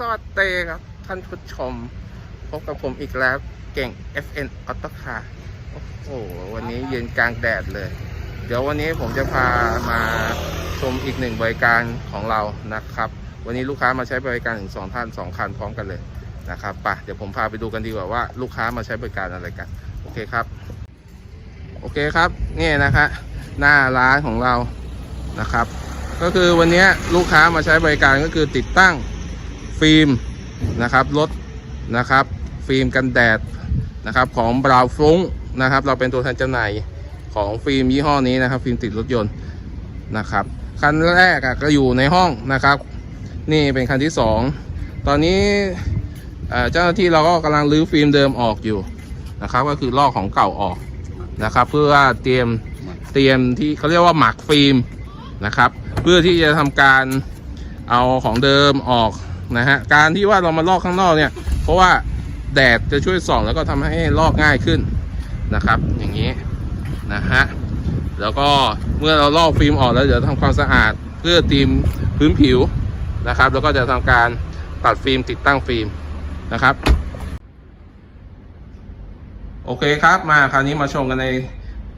สวัสดีครับ ท่านผู้ชม พบกับผมอีกแล้วเก่ง FN Auto Car โอ้โห วันนี้เยืนกลางแดดเลย เดี๋ยววันนี้ผมจะพามาชมอีกหนึ่งบริการของเรานะครับ วันนี้ลูกค้ามาใช้บริการถึงสองท่านสองคันพร้อมกันเลยนะครับปะเดี๋ยวผมพาไปดูกันดีกว่าว่า ลูกค้ามาใช้บริการอะไรกัน โอเคครับ โอเคครับ นี่นะฮะหน้าร้านของเรานะครับ ก็คือวันนี้ลูกค้ามาใช้บริการก็คือติดตั้ง ฟิล์มนะครับรถนะครับฟิล์มกันแดดนะครับของบราวฟรุ้งนะครับ เราเป็นตัวแทนจำหน่ายของฟิล์มยี่ห้อนี้นะครับ ฟิล์มติดรถยนต์นะครับคันแรกอะก็อยู่ในห้องนะครับ นี่เป็นคันที่สองตอนนี้เอ่อเจ้าหน้าที่เราก็กำลังรื้อฟิล์มเดิมออกอยู่นะครับ ก็คือลอกของเก่าออกนะครับ เพื่อเตรียมเตรียมที่เขาเรียกว่าหมักฟิล์มนะครับ เพื่อที่จะทำการเอาของเดิมออก นะฮะการที่ว่าเรามาลอกข้างนอกเนี่ย เพราะว่าแดดจะช่วยส่องแล้วก็ทำให้ลอกง่ายขึ้นนะครับ อย่างนี้นะฮะแล้วก็เมื่อเราลอกฟิล์มออกแล้วเดี๋ยวทำความสะอาดเพื่อตีมพื้นผิวนะครับ แล้วก็จะทำการตัดฟิล์มติดตั้งฟิล์มนะครับ โอเคครับมาคราวนี้มาชมกันใน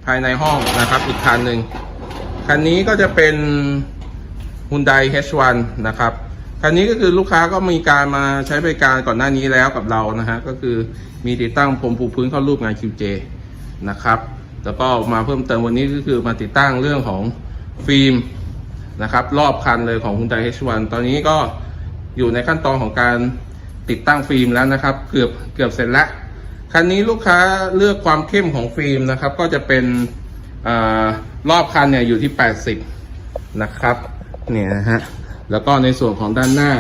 ภายในห้องนะครับ อีกคันหนึ่งคันนี้ก็จะเป็น Hyundai H1 นะครับ คันนี้ก็คือลูกค้าก็มีการมาใช้บริการก่อนหน้านี้แล้วกับเรานะฮะก็คือมีติดตั้งพรมปูพื้นเข้ารูปงาน QJ นะครับแล้วก็มาเพิ่มเติมวันนี้ก็คือมาติดตั้งเรื่องของฟิล์มนะครับรอบคันเลยของ Hyundai H1 ตอนนี้ก็อยู่ในขั้นตอนของการติดตั้งฟิล์มแล้วนะครับ เกือบเกือบเสร็จแล้วคันนี้ลูกค้าเลือกความเข้มของฟิล์มนะครับ ก็จะเป็นอรอบคันเนี่ยอยู่ที่ 80 นะครับ เนี่ยนะฮะ แล้วก็ในส่วนของด้านหน้า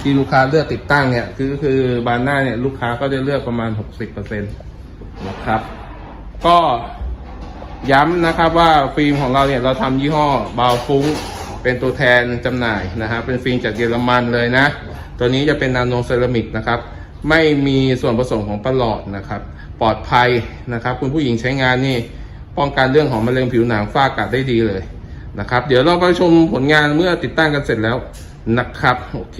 ที่ลูกค้าเลือกติดตั้งเนี่ยคือคือบานหน้าเนี่ยลูกค้าก็จะเลือกประมาณ 60%นะครับ ก็ย้ำนะครับว่าฟิล์มของเราเนี่ยเราทำยี่ห้อบาวฟุ้งเป็นตัวแทนจำหน่ายนะฮะเป็นฟิล์มจากเยอรมันเลยนะ ตัวนี้จะเป็นนาโนเซรามิกนะครับ ไม่มีส่วนผสมของประหลอดนะครับ ปลอดภัยนะครับ คุณผู้หญิงใช้งานนี่ป้องกันเรื่องของมะเร็งผิวหนังฝ้ากระได้ดีเลย นะครับ เดี๋ยวเราไปชมผลงานเมื่อติดตั้งกันเสร็จแล้วนะครับ โอเค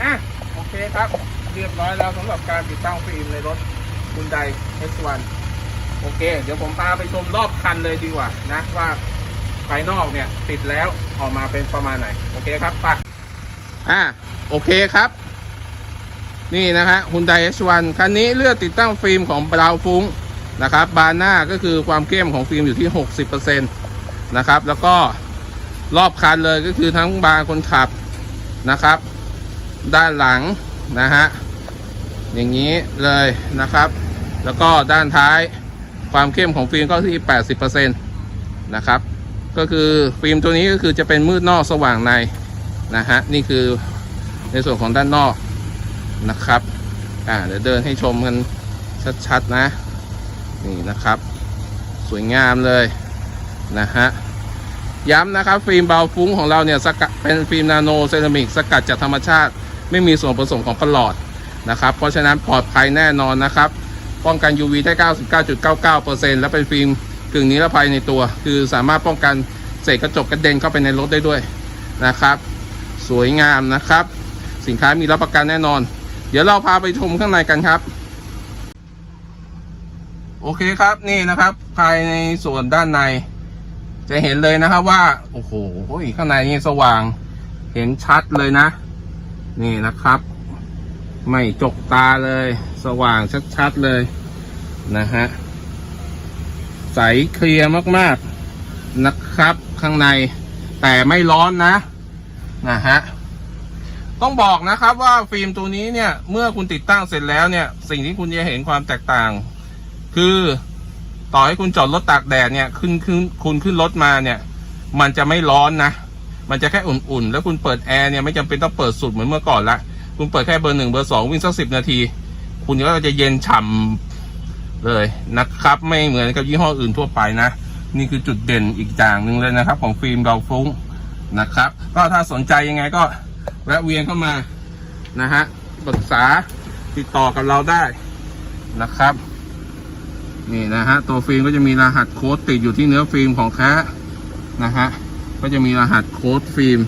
อะโอเคครับ เรียบร้อยแล้วสำหรับการติดตั้งฟิล์มในรถ Hyundai H1 โอเค เดี๋ยวผมพาไปชมรอบคันเลยดีกว่านะว่าภายนอกเนี่ย ติดแล้วออกมาเป็นประมาณไหน โอเคครับไปอ่าโอเคครับ นี่นะฮะ Hyundai H1 คันนี้เลือกติดตั้งฟิล์มของบราวฟุ้ง นะครับ บานหน้าก็คือความเข้มของฟิล์มอยู่ที่ 60%นะครับ แล้วก็รอบคันเลยก็คือทั้งบานคนขับนะครับ ด้านหลังนะฮะอย่างนี้เลยนะครับ แล้วก็ด้านท้ายความเข้มของฟิล์มก็ที่ 80%นะครับ ก็คือฟิล์มตัวนี้ก็คือจะเป็นมืดนอกสว่างในนะฮะนี่คือในส่วนของด้านนอกนะครับ อ่าเดี๋ยวเดินให้ชมกันชัดๆนะ นี่นะครับ สวยงามเลยนะฮะย้ำนะครับ ฟิล์มเบาฟุ้งของเราเนี่ยสกัดเป็นฟิล์มนาโนเซรามิกสกัดจากธรรมชาติ ไม่มีส่วนผสมของประหลอดนะครับ เพราะฉะนั้นปลอดภัยแน่นอนนะครับ ป้องกัน UV ได้ 99.99%และเป็นฟิล์มกึ่งนิรภัยในตัว คือสามารถป้องกันเศษกระจกกระเด็นเข้าไปในรถได้ด้วยนะครับ สวยงามนะครับ สินค้ามีรับประกันแน่นอน เดี๋ยวเราพาไปชมข้างในกันครับ โอเคครับนี่นะครับ ภายในส่วนด้านใน จะเห็นเลยนะครับว่า โอ้โหข้างในนี่สว่าง เห็นชัดเลยนะ นี่นะครับ ไม่จกตาเลย สว่างชัดๆเลยนะฮะใสเคลียร์มากๆนะครับ ข้างใน แต่ไม่ร้อนนะนะฮะต้องบอกนะครับว่าฟิล์มตัวนี้เนี่ย เมื่อคุณติดตั้งเสร็จแล้วเนี่ย สิ่งที่คุณจะเห็นความแตกต่าง คือต่อให้คุณจอดรถตากแดดเนี่ยขึ้นขึ้นคุณขึ้นรถมาเนี่ย มันจะไม่ร้อนนะ มันจะแค่อุ่นๆ แล้วคุณเปิดแอร์เนี่ยไม่จำเป็นต้องเปิดสุดเหมือนเมื่อก่อนละคุณเปิดแค่เบอร์หนึ่งเบอร์สองวิ่งสักสิบนาที คุณก็จะเย็นฉ่ำเลยนะครับ ไม่เหมือนกับยี่ห้ออื่นทั่วไปนะ นี่คือจุดเด่นอีกอย่างหนึ่งเลยนะครับ ของฟิล์มเราฟุ้งนะครับ ก็ถ้าสนใจยังไงก็แวะเวียนเข้ามานะฮะปรึกษาติดต่อกับเราได้นะครับ นี่นะฮะตัวฟิล์มก็จะมีรหัสโค้ดติดอยู่ที่เนื้อฟิล์มของแท้นะฮะก็จะมีรหัสโค้ดฟิล์ม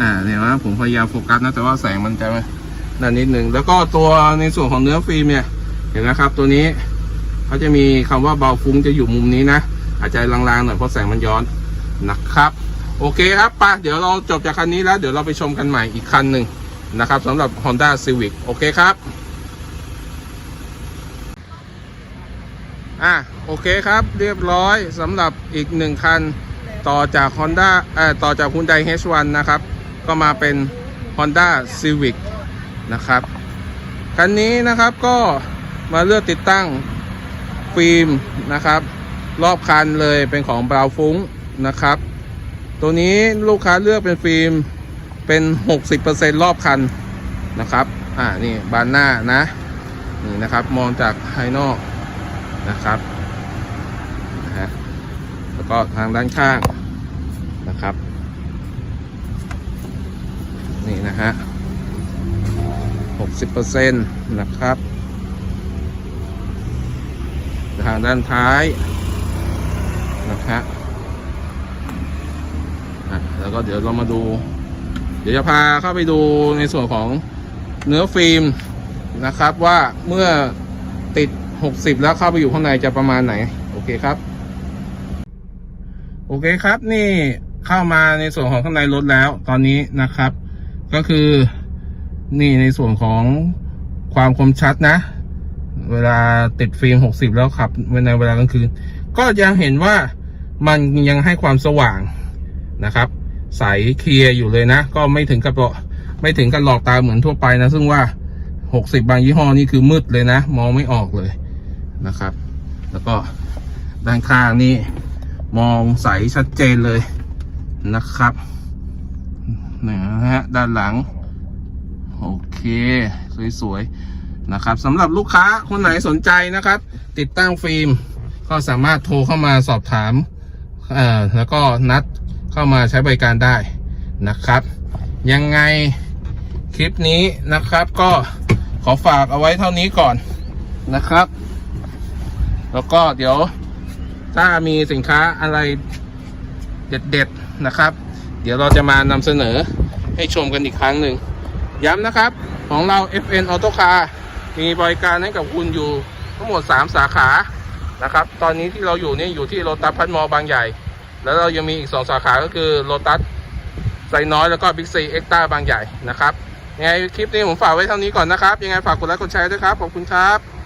อ่าเนี่ยนะผมพยายามโฟกัสนะแต่ว่าแสงมันจะนั่นนิดหนึ่งแล้วก็ตัวในส่วนของเนื้อฟิล์มเนี่ยเห็นนะครับ ตัวนี้เขาจะมีคำว่าเบาฟุ้งจะอยู่มุมนี้นะอาจจะลางๆหน่อยเพราะแสงมันย้อนนะครับโอเคครับป่ะเดี๋ยวเราจบจากคันนี้แล้ว เดี๋ยวเราไปชมกันใหม่อีกคันหนึ่งนะครับสำหรับ Honda Civic โอเคครับ อะโอ เคครับ เรียบร้อยสำหรับอีกหนึ่งคัน ต่อจาก Honda เอ่อต่อจาก Hyundai H1 นะครับ ก็มาเป็น Honda Civic นะครับ คันนี้นะครับก็มาเลือกติดตั้งฟิล์มนะครับ รอบคันเลยเป็นของบราวฟุ้งนะครับ ตัวนี้ลูกค้าเลือกเป็นฟิล์มเป็น 60%รอบคันนะครับ อ่า นี่บานหน้านะ นี่นะครับ มองจากภายนอกนะครับ ก็ทางด้านข้างนะครับ นี่นะฮะ60%นะครับ ทางด้านท้ายนะครับอะแล้วก็เดี๋ยวเรามาดู เดี๋ยวจะพาเข้าไปดูในส่วนของเนื้อฟิล์มนะครับว่าเมื่อติด 60 แล้วเข้าไปอยู่ข้างในจะประมาณไหน โอเคครับ โอเคครับนี่เข้ามาในส่วนของข้างในรถแล้วตอนนี้นะครับ ก็คือนี่ในส่วนของความคมชัดนะ เวลาติดฟิล์ม 60 แล้วขับในเวลากลางคืน ก็ยังเห็นว่ามันยังให้ความสว่างนะครับ ใสเคลียร์อยู่เลยนะ ก็ไม่ถึงกับไม่ถึงกับหลอกตาเหมือนทั่วไปนะ ซึ่งว่า 60 บางยี่ห้อนี่คือมืดเลยนะ มองไม่ออกเลยนะครับ แล้วก็ด้านข้างนี่ มองใสชัดเจนเลยนะครับนะฮะด้านหลัง โอเค สวยๆ นะครับสำหรับลูกค้าคนไหนสนใจนะครับ ติดตั้งฟิล์ม ก็สามารถโทรเข้ามาสอบถามเอ่อแล้วก็นัดเข้ามาใช้บริการได้นะครับ ยังไงคลิปนี้นะครับก็ขอฝากเอาไว้เท่านี้ก่อนนะครับ แล้วก็เดี๋ยว ถ้ามีสินค้าอะไรเด็ดๆนะครับ เดี๋ยวเราจะมานำเสนอให้ชมกันอีกครั้งหนึ่ง ย้ำนะครับของเรา FN Auto Car มีบริการให้กับคุณอยู่ทั้งหมด 3 สาขานะครับ ตอนนี้ที่เราอยู่นี่อยู่ที่โลตัสพัทมอบางใหญ่ แล้วเรายังมีอีก 2 สาขาก็คือโลตัสไซน้อยแล้วก็บิ๊กซีเอ็กต้าบางใหญ่นะครับยังไงคลิปนี้ผมฝากไว้เท่านี้ก่อนนะครับ ยังไงฝากกดไลค์กดแชร์ด้วยครับ ขอบคุณครับ